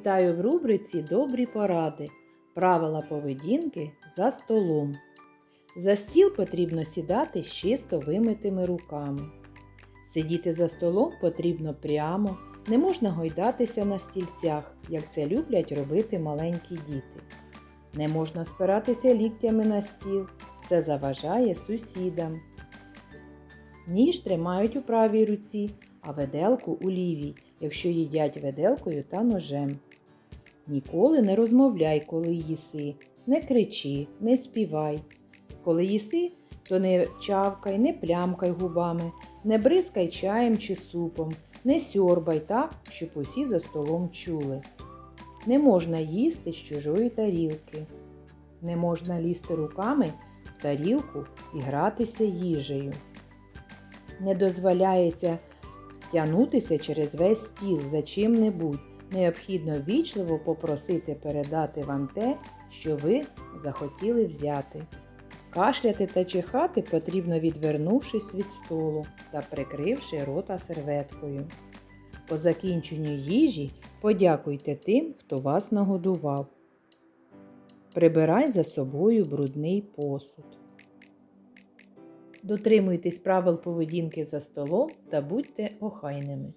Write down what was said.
Вітаю в рубриці Добрі поради. Правила поведінки за столом. За стіл потрібно сідати з чисто вимитими руками. Сидіти за столом потрібно прямо, не можна гойдатися на стільцях, як це люблять робити маленькі діти. Не можна спиратися ліктями на стіл, це заважає сусідам. Ніж тримають у правій руці, а виделку у лівій, якщо їдять виделкою та ножем. Ніколи не розмовляй, коли їси, не кричи, не співай. Коли їси, то не чавкай, не плямкай губами, не бризкай чаєм чи супом, не сьорбай так, щоб усі за столом чули. Не можна їсти з чужої тарілки. Не можна лізти руками в тарілку і гратися їжею. Не дозволяється тягнутися через весь стіл за чим-небудь. Необхідно вічливо попросити передати вам те, що ви захотіли взяти. Кашляти та чихати потрібно відвернувшись від столу та прикривши рота серветкою. По закінченню їжі подякуйте тим, хто вас нагодував. Прибирай за собою брудний посуд. Дотримуйтесь правил поведінки за столом та будьте охайними.